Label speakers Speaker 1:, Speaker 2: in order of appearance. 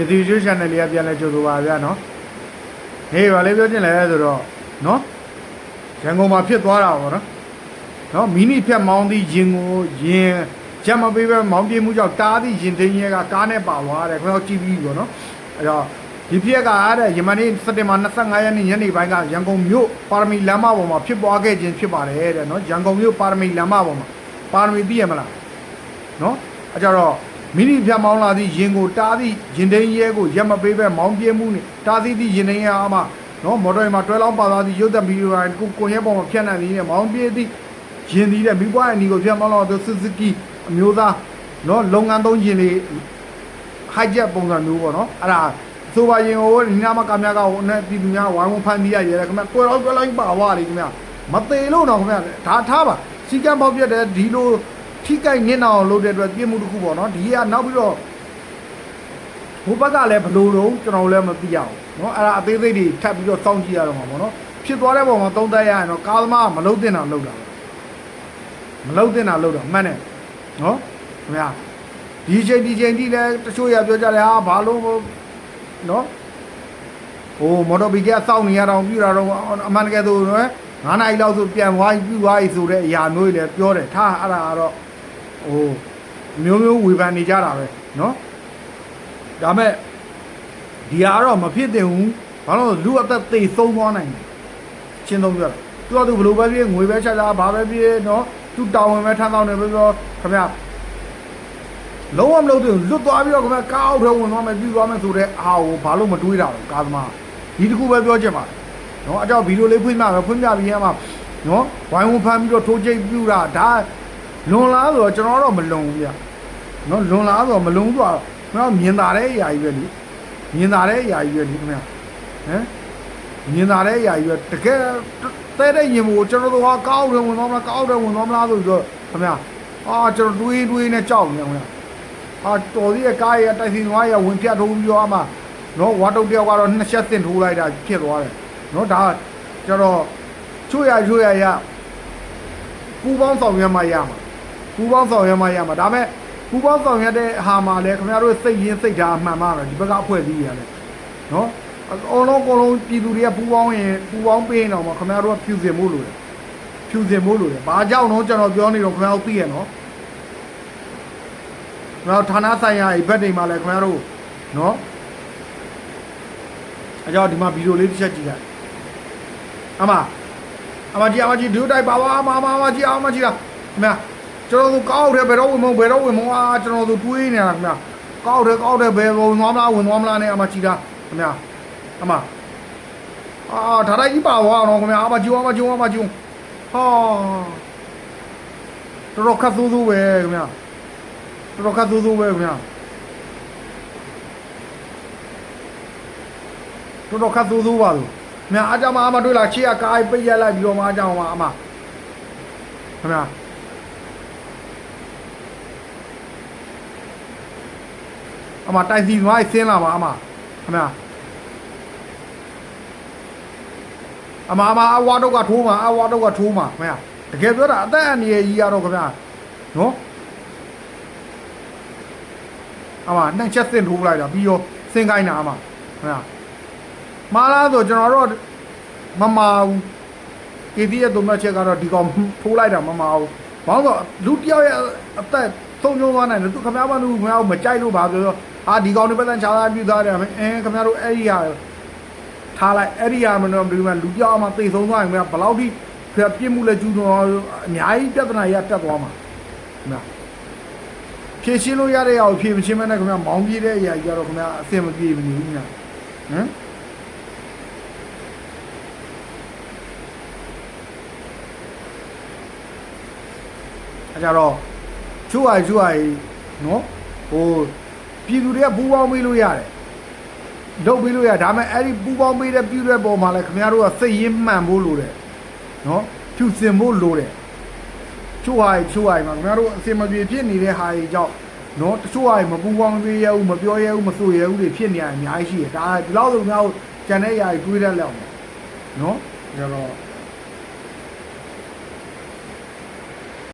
Speaker 1: ကတိကျ channel လေးကပြန်လဲကြိုဆိုပါဗျာနော်ဟေးပါလေပြောချင်လဲဆိုတော့နော်ရန်ကုန်မှာဖြစ်သွားတာပေါ့နော်နော်မီနီဖြတ်မောင်းသည့်ရင်ကိုရင်ချက်မပေးပဲမောင်းပြေးမှုကြောင့်တားသည့်ရင်သိန်းရဲကကားနဲ့ပါသွားတယ်ခင်ဗျားကြည့်ပြီးပေါ့နော်အဲ့တော့ဒီဖြစ်ကအားတဲ့ယမနေ့စက်တင်ဘာ25ရက်နေ့ညနေပိုင်းကရန်ကုန်မြို့ပါရမီလမ်းမပေါ်မှာဖြစ်ပွားခဲ့ခြင်းဖြစ်ပါတယ်တဲ့နော်ရန်ကုန်မြို့ပါရမီလမ်းမပေါ်မှာပါရမီသိရမလားနော်အကြတော့ မိနိဖြတ်မောင်းလာသည့်ရင်ကိုတားသည့်ရင်သိန်းရဲကိုရက်မပေးပဲမောင်းပြင်းမှုနဲ့တားသည့်သည့်ရင်သိန်းရဲအားမှနော်မော်တော်ယာဉ်မှာတွဲလောင်းပါသွားသည့်ရုပ်သက်ဗီဒီယိုတိုင်းကိုကွန်ရက်ပေါ်မှာဖြန့်နှံနေနဲ့မောင်းပြေးသည့်ရင်သီးတဲ့မိဘအနီကိုဖြတ်မောင်းလာသောဆူဇူကီအမျိုးသားနော်လုပ်ငန်းသုံးရင်လေးဟိုက်ဂျက်ပုံစံမျိုးပေါ့နော်အဲ့ဒါဆိုပါရင်ဟိုဒီနာမကများကဟိုနဲ့ပြည်သူများဝိုင်းဝန်းဖမ်းပြီးရရဲခင်ဗျကွယ်တော့ကွယ်လိုက်ပါဝါလေခင်ဗျမသေးလို့တော့ခင်ဗျဒါထားပါစီကံပေါက်ပြတဲ့ဒီလို ထိကြိုက်နစ်နာအောင်လုပ်တဲ့အတွက်ပြစ်မှုတစ်ခုပေါ့နော်ဒီကနောက်ပြီးတော့ဘိုးဘက်ကလည်းဘလို့တော့ကျွန်တော်လည်းမသိရအောင်နော်အဲ့ဒါအသေးသေးတွေထပ်ပြီးတော့စောင့်ကြည့်ရတော့မှာပေါ့နော်ဖြစ်သွားတဲ့ပုံမှာသုံးသပ်ရရင်တော့ကာသမားကမလုံးတင်တာလုပ်တာပဲမလုံးတင်တာလုပ်တာမှန်တယ်နော်ခင်ဗျာဒီချိန်ဒီချိန်ဒီလည်းတချို့ရပြောကြတယ်ဟာဘာလို့နော်ဟိုမော်တော်ဘီကစောင့်နေရတော့ပြူတာတော့အမှန်တကယ်ဆိုတော့9နိုင်လောက်ဆိုပြန်သွားပြီးပြူသွားပြီဆိုတဲ့အရာမျိုးတွေလည်းပြောတယ်ထားအဲ့ဒါကတော့ ဟိုမျိုးမျိုးဝေဖန်နေကြတာပဲเนาะဒါမဲ့ဒီဟာကတော့မဖြစ်သင့်ဘူးဘာလို့လဲလူအသက်သေဆုံးသွားနိုင်တယ်ရှင်းသုံးပြတာသူကသူဘယ်လိုပဲဖြစ်ငွေပဲချတာဘာပဲဖြစ်เนาะသူတောင်းဝင်ပဲထမ်းဆောင်နေပြီးတော့ခင်ဗျလုံးဝမလုပ်သေးဘူးလွတ်သွားပြီးတော့ခင်ဗျကားအောက်ထဲဝင်သွားမယ်ပြီးသွားမယ်ဆိုတော့အာဟိုဘာလို့မတွေးတာလဲကာသမားဒီတခုပဲပြောချင်ပါတယ်เนาะအကြောင်းဗီဒီယိုလေးဖွင့်ပြမယ်ဖွင့်ပြပြီးရင်မှเนาะဝိုင်းဝန်းဖမ်းပြီးတော့ထိုးချိတ်ပြူတာဒါ လွန်လားဆိုတော့ကျွန်တော်တော့မလွန်ဘူးဗျနော်လွန်လားဆိုတော့မလွန်ဘူးဆိုတော့ကျွန်တော်မြင်တာတဲ့အရာကြီးပဲလေမြင်တာတဲ့အရာကြီးပဲလေခင်ဗျဟမ်မြင်တာတဲ့အရာကြီးပဲတကယ်တဲတဲ့ရင်မို့ကျွန်တော်တို့ဟာကောက်တယ်ဝင်သွားမလားကောက်တယ်ဝင်သွားမလားဆိုပြီးတော့ခင်ဗျအာကျွန်တော်တွေးတွေးနဲ့ကြောက်နေခင်ဗျအာတော်သေးရဲ့ကားရဲ့တိုက်စီနွားရဲ့ဝင်ဖြတ်ထိုးပြီးတော့အမှနော်ဝါတုတ်တယောက်ကတော့နှစ်ချက်တင်ထိုးလိုက်တာဖြစ်သွားတယ်နော်ဒါကျတော့ချွတ်ရချွတ်ရရပူပေါင်းဆောင်ရွက်မှရမှာ ပူပေါင်းဆောင်ရွက်မှရမှာဒါပေမဲ့ပူပေါင်းဆောင်ရွက်တဲ့ဟာမှာလည်းခင်ဗျားတို့စိတ်ရင်းစိတ်ဓာတ်အမှန်မှပဲဒီဘက်ကအဖွဲ့အစည်းရတယ်နော်အလုံးလုံးအကုန်လုံးပြည်သူတွေကပူပေါင်းရင်ပူပေါင်းပေးရင်တော့မှခင်ဗျားတို့ကဖြူစင်ဖို့လိုတယ်ဖြူစင်ဖို့လိုတယ်ဘာကြောင့်တော့ကျွန်တော်ပြောနေတော့ခင်ဗျားတို့သိရနော်နောက်ဌာနဆိုင်ရာဘက်တွေမှာလည်းခင်ဗျားတို့နော်အကြောင်းဒီမှာဗီဒီယိုလေးတစ်ချက်ကြည့်လိုက်အမအမကြီးအမကြီးဒုတိုက်ပါပါအမအမအမကြီးအမကြီးလားခင်ဗျာ ကျွန်တော်တို့ကောက်တယ်ဘယ်တော့ဝင်မဘယ်တော့ဝင်မအာကျွန်တော်တို့တွေးနေတာခင်ဗျာကောက်တယ်ကောက်တယ်ဘယ်ဝင်သွားမလားဝင်သွားမလားနဲ့အမကြည်တာခင်ဗျာအမအာဒါတိုင်းကြီးပါသွားတော့ခင်ဗျာအမကြည့်အမကြည့်အမကြည့်ဟာတော်တော်ခတ်သိုးသိုးပဲခင်ဗျာတော်တော်ခတ်သိုးသိုးပဲခင်ဗျာတော်တော်ခတ်သိုးသိုးပါလို့ခင်ဗျာအားကြောင့်မအမတွေ့လားချီကကားပိတ်ရက်လိုက်ပြီးတော့မှအားကြောင့်မအမခင်ဗျာ အမတိုင်စီနွားဆင်းလာပါအမခင်ဗျာအမအမအဝါတော့ကထိုးမှာအဝါတော့ကထိုးမှာခင်ဗျာတကယ်ပြောတာအသက်အန္တရာယ်ကြီးရတော့ခင်ဗျာနော်အမနိုင်ချက်စင်ထိုးလိုက်တာပြီးတော့စင်ကိုင်းတာအမခင်ဗျာမာလားဆိုကျွန်တော်တော့မမာဘူးကေဒီရဲ့သုံးမချက်ကတော့ဒီကောင်ထိုးလိုက်တာမမာဘူးဘာလို့လဲလူတယောက်ရဲ့အသက်သုံးညုံသွားနိုင်တယ်သူခင်ဗျားဘာလို့ခင်ဗျားမကြိုက်လို့ပါပြော အာဒီကောင်တွေပတ်သက်ချာသားပြူသားတယ်အင်းခင်ဗျားတို့အဲ့ဒီဟာထားလိုက်အဲ့ဒီဟာမလို့ဒီမှာလူပြောင်းမှသိဆုံးသွားရင်ခင်ဗျာဘယ်လောက်ထိပြပြစ်မှုလဲကျူးတော့အများကြီးပြဿနာရတက်သွားမှာခင်ဗျာဖြည့်ရှင်းလို့ရတဲ့အောင်ဖြည့်မရှင်းမနဲ့ခင်ဗျာမောင်းပြေးတဲ့အရာကြီးကတော့ခင်ဗျာအဆင်မပြေဘူးနေဘူးခင်ဗျာဟမ်အဲကြတော့ချူအိုင်ချူအိုင်နော်ဟို ပြည်သူတွေကပူပေါင်းပေးလို့ရတယ်လုပ်ပေးလို့ရဒါပေမဲ့အဲ့ဒီပူပေါင်းပေးတဲ့ပြုတဲ့ပုံမှာလဲခင်ဗျားတို့ကစိတ်ရင်းမှန်ဖို့လိုတယ်နော်ဖြူစင်ဖို့လိုတယ်ချူအိုင်ချူအိုင်မှာခင်ဗျားတို့အစင်မပြေဖြစ်နေတဲ့ဟာကြီးကြောင့်နော်တချို့ဟာမပူပေါင်းပေးရဘူးမပြောရဘူးမဆိုရဘူးတွေဖြစ်နေရအများကြီးရှိတယ်ဒါဒီလောက်ဆိုခင်ဗျားတို့ကြံတဲ့ຢာကြီးတွေးတတ်လောက်မယ်နော်ဒါတော့